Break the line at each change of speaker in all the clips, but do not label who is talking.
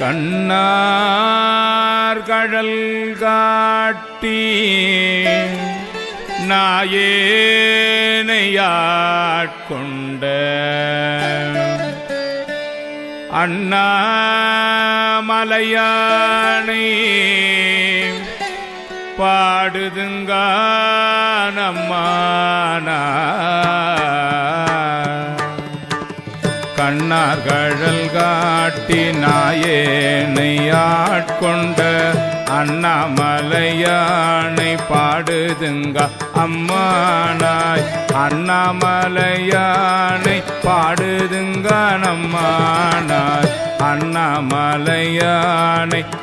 கண்ணார் கழல் காட்டி நாயேனையாட்கொண்ட அண்ணாமலையானை பாடுதுங்கானம்மானா. கண்ணார் கழல் காட்டி நாயேனை ஆட்கொண்ட அண்ணாமலையானை பாடுதுங்க அம்மானாய். அண்ணாமலையானை பாடுதுங்க நம்மானாய் அண்ணாமலையானை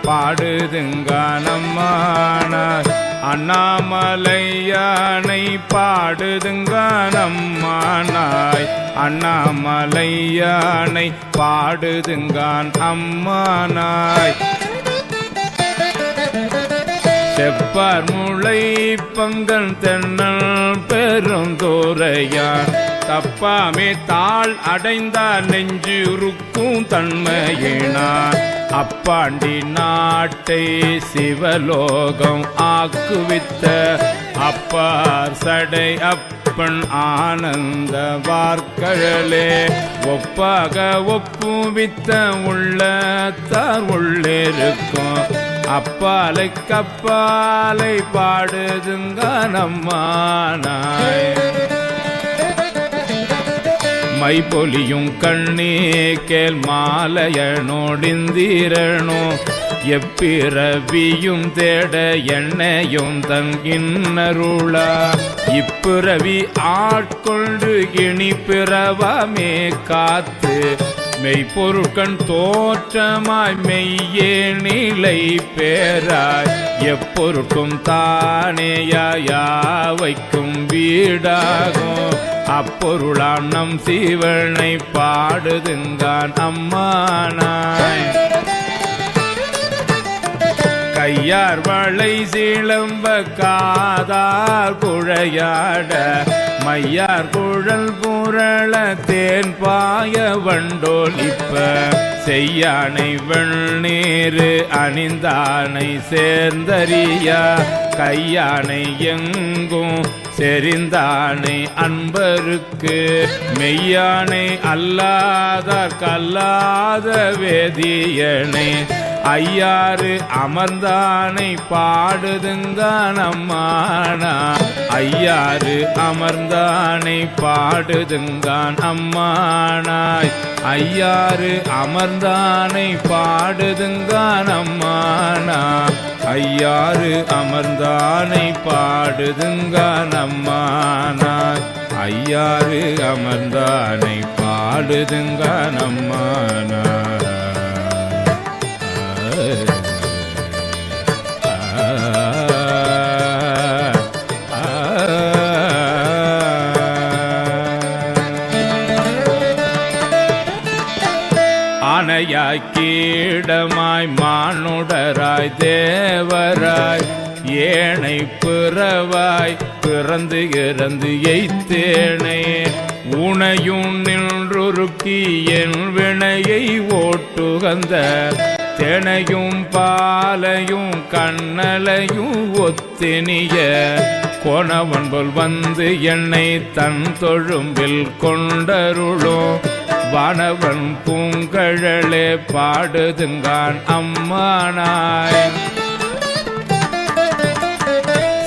பாடுதுங்க நம்மானாய் அண்ணாமலையானை பாடுதுங்க நம்மானாய் அண்ணாமலையானை பாடுதுங்கான் அம்மானாய். செப்பார் முளை பங்கன் தென்னல் பெருந்தோரையான். தப்பாமே தாள் அடைந்தார் நெஞ்சு உருக்கும் தன்மையினான். அப்பாண்டி நாட்டை சிவலோகம் ஆக்குவித்த அப்பார் சடை அப்பன் ஆனந்த வார்கழலே ஒப்பாக ஒப்புவித்த உள்ளத்தார் உள்ளிருக்கும். அப்பாலை கப்பாலை பாடுதுங்க நம்மானாய். மைபொலியும் கண்ணே கேள் மாலையனோடிந்திரனோ எப்பிறவியும் தேட எண்ணையும் தன் இன்னருளா இப்பிறவி ஆட்கொண்டு இனி பிறவமே காத்து மெய்ப்பொருட்கண் தோற்றமாய் மெய்யே நிலை பேராய். எப்பொருட்கும் தானேயாவைக்கும் வீடாகும். அப்பொருளாம் நம் சீவனை பாடுதுங்கான் அம்மானாய் கையார் வளை சீளம்ப காதார் குழையாட மையார் குழல் புரள தேன் பாய வண்டோலிப்ப செய்யானை வெண்ணீரு அணிந்தானை சேர்ந்தறியா கையானை எங்கும் செறிந்தானை அன்பருக்கு மெய்யானை அல்லாதார் கல்லாத வேதியனை ஐயாறு அமர்ந்தானை பாடுதுங்கான் அம்மானா ஐயாறு அமர்ந்தானை பாடுதுங்கான் அம்மானாய். ஐயாறு அமர்ந்தானை பாடுதுங்கான் அம்மானா. ஐயாறு அமர்ந்தானை பாடுதுங்கான் அம்மானாய் ஐயாறு அமர்ந்தானை பாடுதுங்கான் அம்மானாய் மானையாய் கீடமாய் மானுடராய் தேவராய் ஏனை பிறவாய் பிறந்து இறந்து எய்த்தேனே. உனையும் நின்றுருக்கி என் வினையை ஓட்டுகந்த தினையும் பாலையும் கண்ணலையும் ஒத்தினிய. கோணவன்போல் வந்து என்னை தன் தொழும்பில் கொண்டருளோ. வானவன் பூங்கழலே பாடுதுங்கான் அம்மானாய்.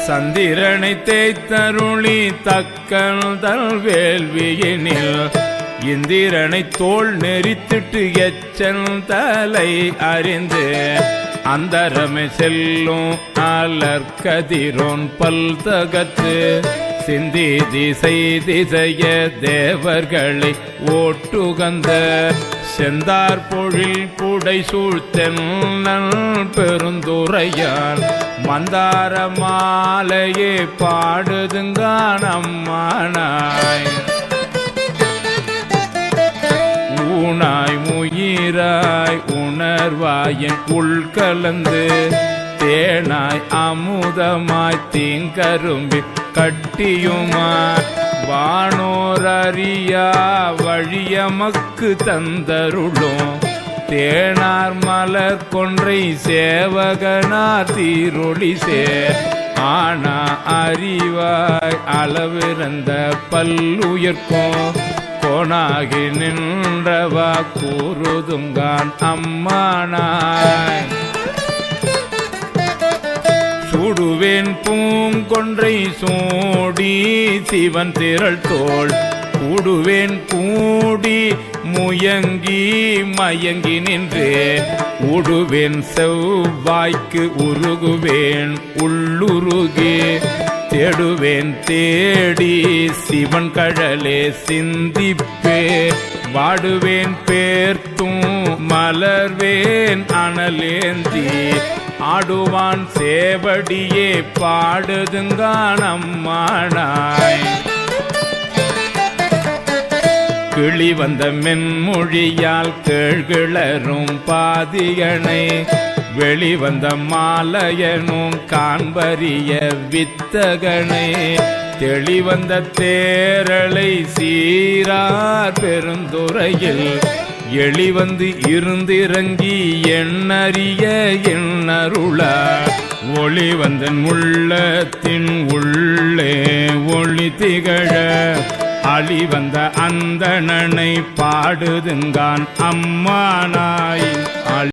சந்திரனை தேய்த்தருளி தக்கல் தல் வேள்வியினில் இந்திரனை தோல் நெறித்திட்டு எச்சல் தலை அறிந்து அந்தரமை செல்லும் அலர்கதிரோன் பல் தகத்து சிந்தி திசை திசைய தேவர்களை ஓட்டுகந்த செந்தார் பொழில் புடை சூழ்த்தென் பெருந்துரையான் மந்தார மாலையே பாடுதுங்கான் அம்மானாய். ஊனாய் முயிராய் உணர்வாயின் உள்கலந்து தேனாய் அமுதமாய் தீங்கரும்பி கட்டியுமா? வானோரறியா வழியமக்கு தந்தருளும். தேனார் மலர் கொன்றை சேவகனார் தீரொளி சேர். ஆனா அறிவாய் அளவிறந்த பல்லுயிர்க்கும் கோணாகி நின்றவா கூறுதுங்கான் அம்மானாய். கூடுவேன் பூங்கொன்றை சூடி சிவன் திரள் தோல் கூடுவேன் கூடி முயங்கி மயங்கி நின்றே. உடுவேன் செவ்வாய்க்கு உருகுவேன் உள்ளுருகே. தேடுவேன் தேடி சிவன் கழலே சிந்திப்பே. வாடுவேன் பேர்த்தும் மலர்வேன் அனலேந்தி. ஆடுவான் சேவடியே பாடுதுங்கானம்மானாய் கிளி வந்த மென்மொழியால் கேள்கிளரும் பாதியனை வெளிவந்த மாலையனும் காண்பறிய வித்தகனை. தெளிவந்த தேரலை சீரா பெருந்துறையில் எளி வந்து இருந்திறங்கி எண்ணறிய எண்ணருள ஒளி வந்தன் உள்ளத்தின் உள்ளே ஒளி திகழ. அழி வந்த அந்த நனை பாடுதுங்கான் அம்மானாய்.